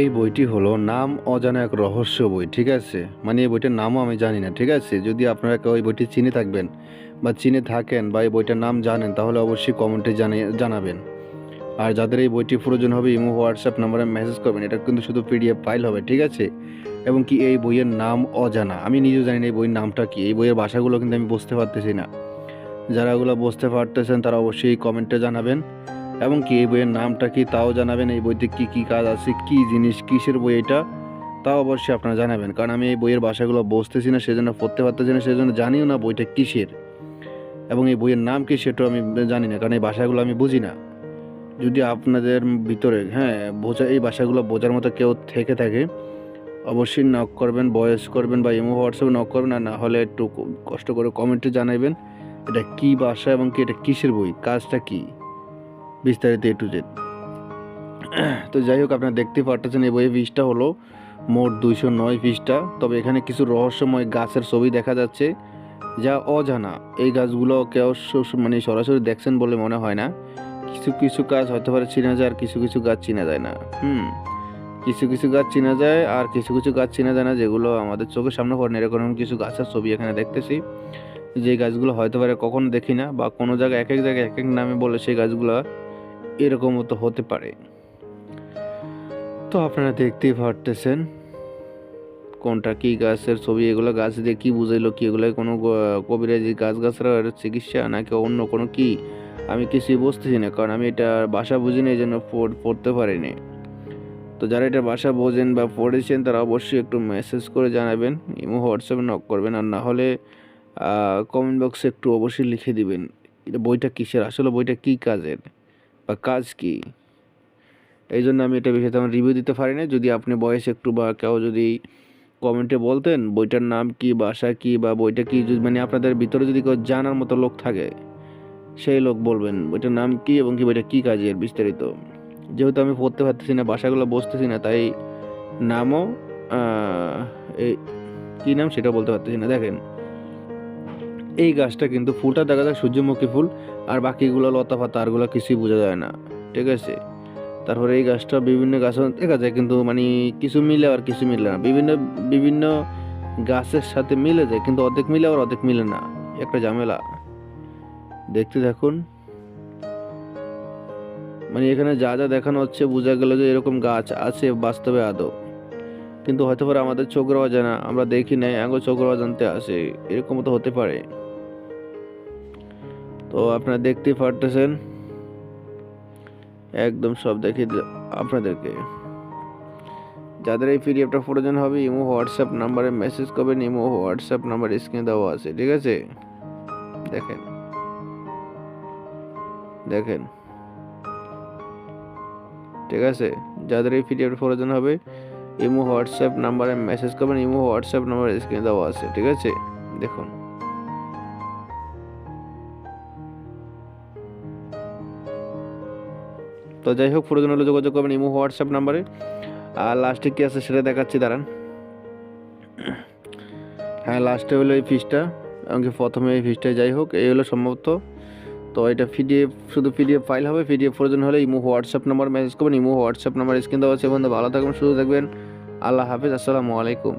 এই বইটি হলো নাম অজানা এক রহস্য বই, ঠিক আছে? মানে এই বইটার নামও আমি জানি না, ঠিক আছে? যদি আপনারা কেউ এই বইটি চিনে থাকবেন বা চিনে থাকেন বা এই বইটার নাম জানেন, তাহলে অবশ্যই কমেন্টে জানিয়ে জানাবেন। আর যাদের এই বইটি প্রয়োজন হবে, ইমো, হোয়াটসঅ্যাপ নাম্বারে মেসেজ করবেন, এটা কিন্তু শুধু পিডিএফ ফাইল হবে, ঠিক আছে? এবং কি এই বইয়ের নাম অজানা? আমি নিজেও জানি না এই বইয়ের নামটা কি, এই বইয়ের ভাষাগুলো কিন্তু আমি বুঝতে পারতেছি না। যারা ওগুলো বুঝতে পারতেছেন, তারা অবশ্যই কমেন্টে জানাবেন। এবং কি এই বইয়ের নামটা কি তাও জানাবেন? এই বইতে কি কি কাজ আছে? কি জিনিস? কিসের বই এটা? তাও অবশ্যই আপনারা জানাবেন। কারণ আমি এই বইয়ের ভাষাগুলো বুঝতেছি না, সেজন্য পড়তে পারতেছি না, সেজন্য জানিও না বইটা কিসের। এবং এই বইয়ের নাম কি সেটাও আমি জানি না, কারণ এই ভাষাগুলো আমি বুঝি না। যদি আপনাদের ভিতরে হ্যাঁ বোঝা, এই ভাষাগুলো বোঝার মতো কেউ থেকে থাকে, অবশ্যই নক করবেন বয়স করবেন বা ইমো, হোয়াটসঅ্যাপে নক করবেন আর না হলে একটু কষ্ট করে কমেন্টে জানাবেন এটা কি ভাষা এবং কি, এটা কিসের বই? কাজটা কি? বিস্তারিত এ টু জেড তো যাই হোক, আপনারা দেখতে পারতেছেন এই বইয়ের পিসটা হলো মোট দুইশো নয় পিসটা তবে এখানে কিছু রহস্যময় গাছের ছবি দেখা যাচ্ছে, যা অজানা। এই গাছগুলো কেউ মানে সরাসরি দেখছেন বলে মনে হয় না। কিছু কিছু গাছ হতে পারে চেনা যায়, আর কিছু কিছু গাছ চেনা যায় না। হুম, কিছু কিছু গাছ চেনা যায়, আর কিছু কিছু গাছ চেনা যায় না, যেগুলো আমাদের চোখের সামনে পড়ে না। এরকম কিছু গাছের ছবি এখানে দেখতেছি, যে গাছগুলো হয়তো পারে কখনো দেখি না, বা কোনো জায়গায় এক এক জায়গায় এক এক নামে বলে সেই গাছগুলো এরকমও তো হতে পারে। তো আপনারা দেখতেই পারতেছেন কোনটা কি গাছের ছবি, এগুলো গাছ দিয়ে কী বুঝাইলো কি? এগুলো কোনো কবিরাজি গাছ গাছরা চিকিৎসা নাকি অন্য কোনো কি? আমি কিছুই বুঝতেছি না, কারণ আমি এটা বাসা বুঝি না এই জন্য পড়- পড়তে পারিনি। তো যারা এটা বাসা বোঝেন বা পড়েছেন, তারা অবশ্যই একটু মেসেজ করে জানাবেন, ইমো, হোয়াটসঅ্যাপে নক করবেন, আর না হলে কমেন্ট বক্সে একটু অবশ্যই লিখে দিবেন, এটা বইটা কিসের, আসলে বইটা কি কাজের? বা কাজ কি? এই জন্য আমি এটা বিষয়ে তেমন রিভিউ দিতে পারি না যদি আপনি বয়স একটু বা কেউ যদি কমেন্টে বলতেন বইটার নাম কি, বাসা কি বা বইটা কি, যদি মানে আপনাদের ভিতরে যদি কেউ জানার মতো লোক থাকে, সেই লোক বলবেন বইটার নাম কি এবং কি বইটা কি কাজের বিস্তারিত। যেহেতু আমি পড়তে পারতেছি না, বাসাগুলো বসতেছি না, তাই নামও এই কী নাম সেটা বলতে পারতেছি না। দেখেন এই গাছটা কিন্তু ফুলটা দেখা যায় সূর্যমুখী ফুল, আর বাকিগুলো লতা পাতা আরগুলো কিছুই বোঝা যায় না, ঠিক আছে? তারপরে এই গাছটা বিভিন্ন গাছ দেখা যায় কিন্তু মানে কিছু মিলে আর কিছু মিলে না। বিভিন্ন বিভিন্ন গাছের সাথে মিলে যায়, কিন্তু অর্ধেক মিলে আর অর্ধেক মিলে না। একটা ঝামেলা। দেখতে দেখুন মানে এখানে যা যা দেখানো হচ্ছে, বোঝা গেল যে এরকম গাছ আছে বাস্তবে আদৌ। কিন্তু হয়তো পারে আমাদের চোখের জানা আমরা দেখি নাই আগে চোখের জানতে আসে, এরকম তো হতে পারে। তো আপনারা দেখতেই পারতেছেন। একদম সব দেখে আপনাদেরকে। যাদের এই পিডিএফটা প্রয়োজন হবে, ইমো, হোয়াটসঅ্যাপ নাম্বারে মেসেজ করবেন, ইমো, হোয়াটসঅ্যাপ নাম্বার স্ক্রিনে দেওয়া আছে, ঠিক আছে? দেখেন। দেখেন। ঠিক আছে? যাদের এই পিডিএফটা প্রয়োজন হবে, ইমো, হোয়াটসঅ্যাপ নাম্বারে মেসেজ করবেন, ইমো, হোয়াটসঅ্যাপ নাম্বার স্ক্রিনে দেওয়া আছে, ঠিক আছে? দেখুন। তো যাই হোক প্রয়োজন হলে যোগাযোগ করবেন, ইমো, হোয়াটসঅ্যাপ নাম্বারে। আর লাস্টে কী আছে সেটা দেখাচ্ছি, দাঁড়ান। হ্যাঁ লাস্টে হলো এই ফিসটা এমনকি প্রথমে এই ফিসটাই যাই হোক, এই হলো সম্ভবত। তো এটা পিডিএফ শুধু পিডিএফ ফাইল হবে পিডিএফ প্রয়োজন হলে ইমো, হোয়াটসঅ্যাপ নাম্বার মেসেজ করবেন, ইমো, হোয়াটসঅ্যাপ নাম্বার স্ক্রিন দেওয়া আছে বন্ধু ভালো থাকবেন, সুস্থ থাকবেন। আল্লাহ হাফিজ, আসসালামু আলাইকুম।